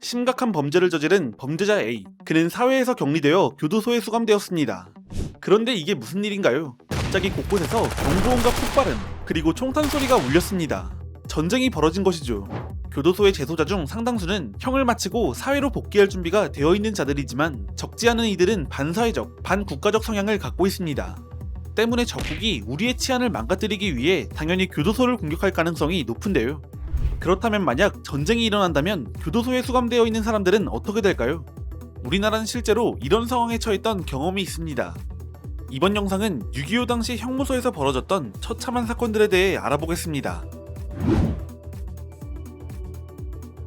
심각한 범죄를 저지른 범죄자 A. 그는 사회에서 격리되어 교도소에 수감되었습니다. 그런데 이게 무슨 일인가요? 갑자기 곳곳에서 경보음과 폭발음, 그리고 총탄 소리가 울렸습니다. 전쟁이 벌어진 것이죠. 교도소의 재소자 중 상당수는 형을 마치고 사회로 복귀할 준비가 되어 있는 자들이지만 적지 않은 이들은 반사회적, 반국가적 성향을 갖고 있습니다. 때문에 적국이 우리의 치안을 망가뜨리기 위해 당연히 교도소를 공격할 가능성이 높은데요. 그렇다면 만약 전쟁이 일어난다면 교도소에 수감되어 있는 사람들은 어떻게 될까요? 우리나라는 실제로 이런 상황에 처했던 경험이 있습니다. 이번 영상은 6.25 당시 형무소에서 벌어졌던 처참한 사건들에 대해 알아보겠습니다.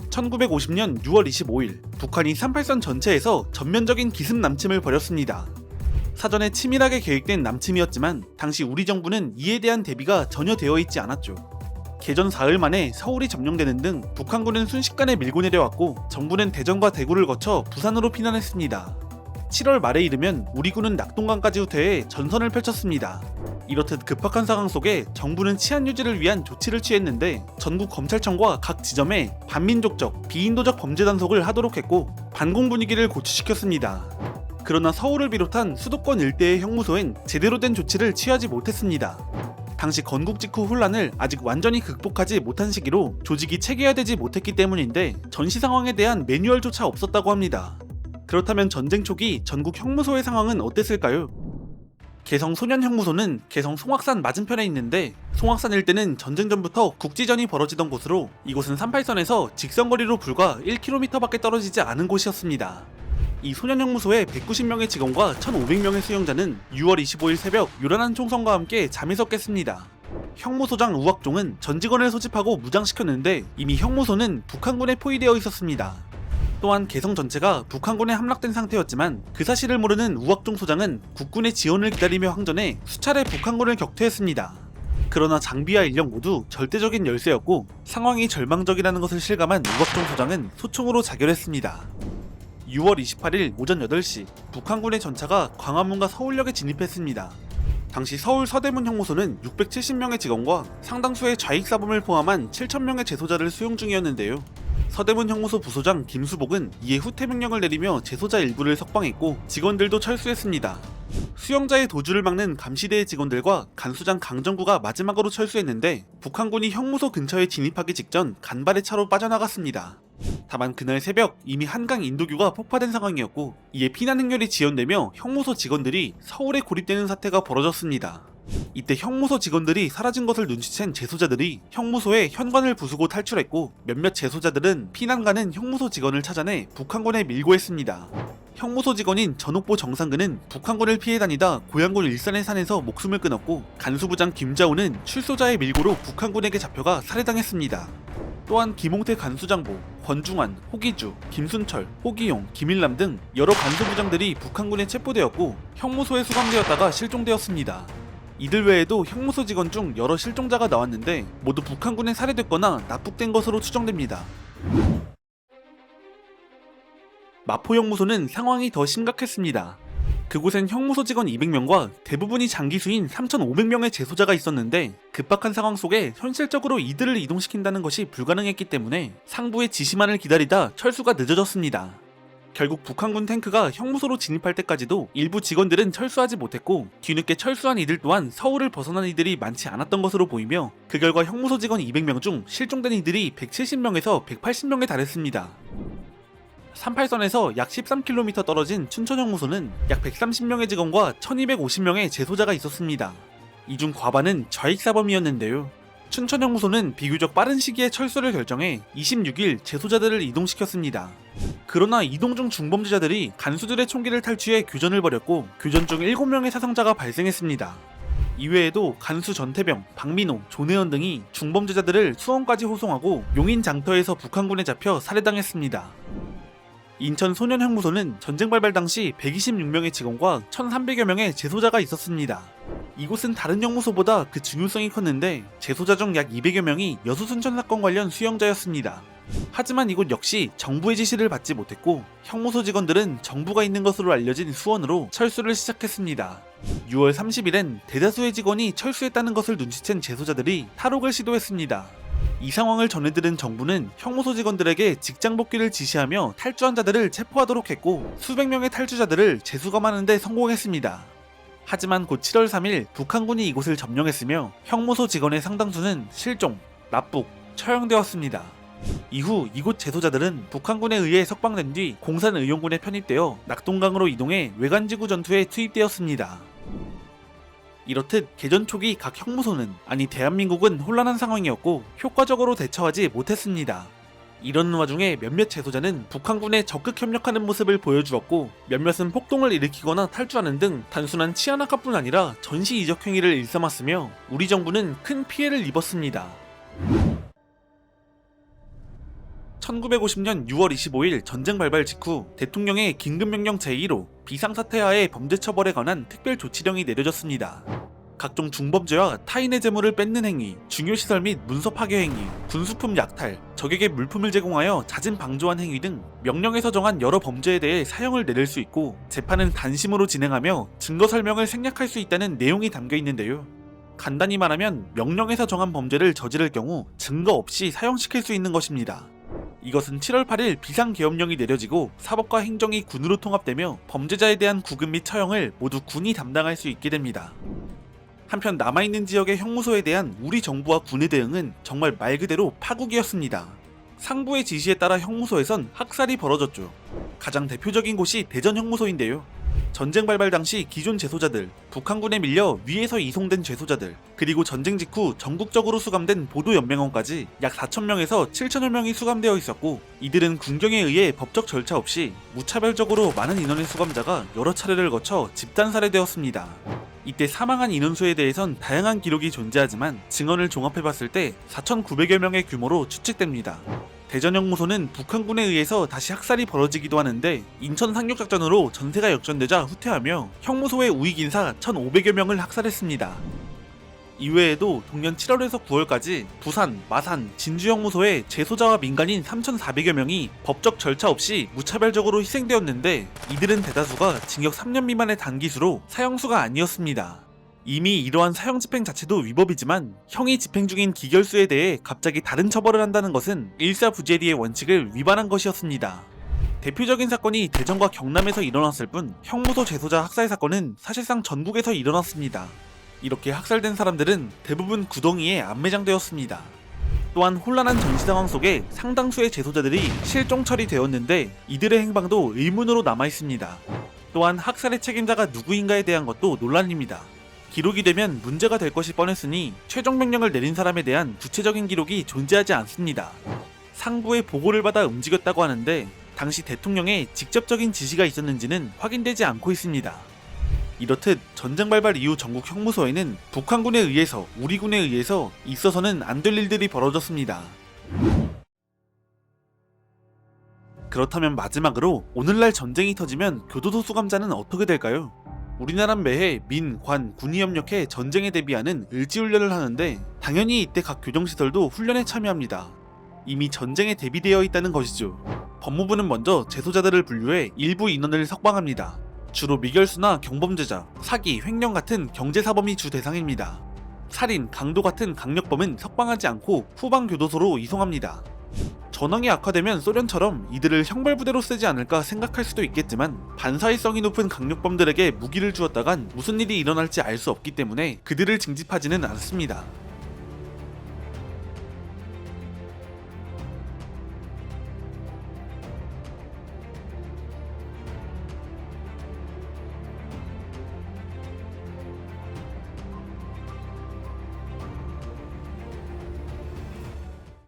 1950년 6월 25일 북한이 38선 전체에서 전면적인 기습 남침을 벌였습니다. 사전에 치밀하게 계획된 남침이었지만 당시 우리 정부는 이에 대한 대비가 전혀 되어 있지 않았죠. 개전 사흘 만에 서울이 점령되는 등 북한군은 순식간에 밀고 내려왔고 정부는 대전과 대구를 거쳐 부산으로 피난했습니다. 7월 말에 이르면 우리 군은 낙동강까지 후퇴해 전선을 펼쳤습니다. 이렇듯 급박한 상황 속에 정부는 치안 유지를 위한 조치를 취했는데 전국 검찰청과 각 지점에 반민족적, 비인도적 범죄 단속을 하도록 했고 반공 분위기를 고취시켰습니다. 그러나 서울을 비롯한 수도권 일대의 형무소엔 제대로 된 조치를 취하지 못했습니다. 당시 건국 직후 혼란을 아직 완전히 극복하지 못한 시기로 조직이 체계화되지 못했기 때문인데 전시 상황에 대한 매뉴얼조차 없었다고 합니다. 그렇다면 전쟁 초기 전국 형무소의 상황은 어땠을까요? 개성 소년형무소는 개성 송악산 맞은편에 있는데 송악산 일대는 전쟁 전부터 국지전이 벌어지던 곳으로 이곳은 38선에서 직선거리로 불과 1km밖에 떨어지지 않은 곳이었습니다. 이 소년형무소의 190명의 직원과 1,500명의 수용자는 6월 25일 새벽 요란한 총성과 함께 잠에서 깼습니다. 형무소장 우학종은 전 직원을 소집하고 무장시켰는데 이미 형무소는 북한군에 포위되어 있었습니다. 또한 개성 전체가 북한군에 함락된 상태였지만 그 사실을 모르는 우학종 소장은 국군의 지원을 기다리며 항전해 수차례 북한군을 격퇴했습니다. 그러나 장비와 인력 모두 절대적인 열세였고 상황이 절망적이라는 것을 실감한 우학종 소장은 소총으로 자결했습니다. 6월 28일 오전 8시 북한군의 전차가 광화문과 서울역에 진입했습니다. 당시 서울 서대문 형무소는 670명의 직원과 상당수의 좌익 사범을 포함한 7,000명의 재소자를 수용 중이었는데요. 서대문 형무소 부소장 김수복은 이에 후퇴 명령을 내리며 재소자 일부를 석방했고 직원들도 철수했습니다. 수영자의 도주를 막는 감시대의 직원들과 간수장 강정구가 마지막으로 철수했는데 북한군이 형무소 근처에 진입하기 직전 간발의 차로 빠져나갔습니다. 다만 그날 새벽 이미 한강 인도교가 폭파된 상황이었고 이에 피난 행렬이 지연되며 형무소 직원들이 서울에 고립되는 사태가 벌어졌습니다. 이때 형무소 직원들이 사라진 것을 눈치챈 재소자들이 형무소에 현관을 부수고 탈출했고 몇몇 재소자들은 피난 가는 형무소 직원을 찾아내 북한군에 밀고 했습니다. 형무소 직원인 전옥보 정상근은 북한군을 피해 다니다 고향군 일산의 산에서 목숨을 끊었고 간수부장 김자호는 출소자의 밀고로 북한군에게 잡혀가 살해당했습니다. 또한 김홍태 간수장보, 권중환, 호기주, 김순철, 호기용, 김일남 등 여러 간수부장들이 북한군에 체포되었고 형무소에 수감되었다가 실종되었습니다. 이들 외에도 형무소 직원 중 여러 실종자가 나왔는데 모두 북한군에 살해됐거나 납북된 것으로 추정됩니다. 마포 형무소는 상황이 더 심각했습니다. 그곳엔 형무소 직원 200명과 대부분이 장기수인 3,500명의 재소자가 있었는데 급박한 상황 속에 현실적으로 이들을 이동시킨다는 것이 불가능했기 때문에 상부의 지시만을 기다리다 철수가 늦어졌습니다. 결국 북한군 탱크가 형무소로 진입할 때까지도 일부 직원들은 철수하지 못했고 뒤늦게 철수한 이들 또한 서울을 벗어난 이들이 많지 않았던 것으로 보이며 그 결과 형무소 직원 200명 중 실종된 이들이 170명에서 180명에 달했습니다. 38선에서 약 13km 떨어진 춘천형무소는 약 130명의 직원과 1250명의 재소자가 있었습니다. 이 중 과반은 좌익사범이었는데요. 춘천형무소는 비교적 빠른 시기에 철수를 결정해 26일 재소자들을 이동시켰습니다. 그러나 이동 중 중범죄자들이 간수들의 총기를 탈취해 교전을 벌였고 교전 중 7명의 사상자가 발생했습니다. 이외에도 간수 전태병, 박민호, 조내현 등이 중범죄자들을 수원까지 호송하고 용인 장터에서 북한군에 잡혀 살해당했습니다. 인천 소년형무소는 전쟁 발발 당시 126명의 직원과 1,300여 명의 재소자가 있었습니다. 이곳은 다른 형무소보다 그 중요성이 컸는데 재소자 중 약 200여 명이 여수 순천 사건 관련 수용자였습니다. 하지만 이곳 역시 정부의 지시를 받지 못했고 형무소 직원들은 정부가 있는 것으로 알려진 수원으로 철수를 시작했습니다. 6월 30일엔 대다수의 직원이 철수했다는 것을 눈치챈 재소자들이 탈옥을 시도했습니다. 이 상황을 전해들은 정부는 형무소 직원들에게 직장 복귀를 지시하며 탈주한 자들을 체포하도록 했고 수백 명의 탈주자들을 재수감하는 데 성공했습니다. 하지만 곧 7월 3일 북한군이 이곳을 점령했으며 형무소 직원의 상당수는 실종, 납북, 처형되었습니다. 이후 이곳 재소자들은 북한군에 의해 석방된 뒤 공산의용군에 편입되어 낙동강으로 이동해 외관지구 전투에 투입되었습니다. 이렇듯 개전 초기 각 형무소는 아니 대한민국은 혼란한 상황이었고 효과적으로 대처하지 못했습니다. 이런 와중에 몇몇 재소자는 북한군에 적극 협력하는 모습을 보여주었고 몇몇은 폭동을 일으키거나 탈주하는 등 단순한 치안 악화뿐 아니라 전시 이적 행위를 일삼았으며 우리 정부는 큰 피해를 입었습니다. 1950년 6월 25일 전쟁 발발 직후 대통령의 긴급명령 제1호 비상사태하에 범죄 처벌에 관한 특별 조치령이 내려졌습니다. 각종 중범죄와 타인의 재물을 뺏는 행위, 중요시설 및 문서 파괴 행위, 군수품 약탈, 적에게 물품을 제공하여 자진 방조한 행위 등 명령에서 정한 여러 범죄에 대해 사형을 내릴 수 있고 재판은 단심으로 진행하며 증거 설명을 생략할 수 있다는 내용이 담겨 있는데요. 간단히 말하면 명령에서 정한 범죄를 저지를 경우 증거 없이 사형시킬 수 있는 것입니다. 이것은 7월 8일 비상계엄령이 내려지고 사법과 행정이 군으로 통합되며 범죄자에 대한 구금 및 처형을 모두 군이 담당할 수 있게 됩니다. 한편 남아있는 지역의 형무소에 대한 우리 정부와 군의 대응은 정말 말 그대로 파국이었습니다. 상부의 지시에 따라 형무소에선 학살이 벌어졌죠. 가장 대표적인 곳이 대전 형무소인데요. 전쟁 발발 당시 기존 재소자들, 북한군에 밀려 위에서 이송된 재소자들, 그리고 전쟁 직후 전국적으로 수감된 보도연맹원까지 약 4천명에서 7천여 명이 수감되어 있었고 이들은 군경에 의해 법적 절차 없이 무차별적으로 많은 인원의 수감자가 여러 차례를 거쳐 집단 살해되었습니다. 이때 사망한 인원수에 대해선 다양한 기록이 존재하지만 증언을 종합해봤을 때 4,900여 명의 규모로 추측됩니다. 대전 형무소는 북한군에 의해서 다시 학살이 벌어지기도 하는데 인천 상륙작전으로 전세가 역전되자 후퇴하며 형무소의 우익 인사 1,500여 명을 학살했습니다. 이외에도 동년 7월에서 9월까지 부산, 마산, 진주 형무소에 재소자와 민간인 3,400여 명이 법적 절차 없이 무차별적으로 희생되었는데 이들은 대다수가 징역 3년 미만의 단기수로 사형수가 아니었습니다. 이미 이러한 사형 집행 자체도 위법이지만 형이 집행 중인 기결수에 대해 갑자기 다른 처벌을 한다는 것은 일사부재리의 원칙을 위반한 것이었습니다. 대표적인 사건이 대전과 경남에서 일어났을 뿐 형무소 재소자 학살 사건은 사실상 전국에서 일어났습니다. 이렇게 학살된 사람들은 대부분 구덩이에 안매장되었습니다. 또한 혼란한 정치 상황 속에 상당수의 재소자들이 실종 처리되었는데 이들의 행방도 의문으로 남아 있습니다. 또한 학살의 책임자가 누구인가에 대한 것도 논란입니다. 기록이 되면 문제가 될 것이 뻔했으니 최종 명령을 내린 사람에 대한 구체적인 기록이 존재하지 않습니다. 상부의 보고를 받아 움직였다고 하는데 당시 대통령의 직접적인 지시가 있었는지는 확인되지 않고 있습니다. 이렇듯 전쟁 발발 이후 전국 형무소에는 북한군에 의해서 우리 군에 의해서 있어서는 안 될 일들이 벌어졌습니다. 그렇다면 마지막으로 오늘날 전쟁이 터지면 교도소 수감자는 어떻게 될까요? 우리나라는 매해 민, 관, 군이 협력해 전쟁에 대비하는 을지훈련을 하는데 당연히 이때 각 교정시설도 훈련에 참여합니다. 이미 전쟁에 대비되어 있다는 것이죠. 법무부는 먼저 재소자들을 분류해 일부 인원을 석방합니다. 주로 미결수나 경범죄자, 사기, 횡령 같은 경제사범이 주 대상입니다. 살인, 강도 같은 강력범은 석방하지 않고 후방 교도소로 이송합니다. 전황이 악화되면 소련처럼 이들을 형벌부대로 쓰지 않을까 생각할 수도 있겠지만 반사회성이 높은 강력범들에게 무기를 주었다간 무슨 일이 일어날지 알 수 없기 때문에 그들을 징집하지는 않습니다.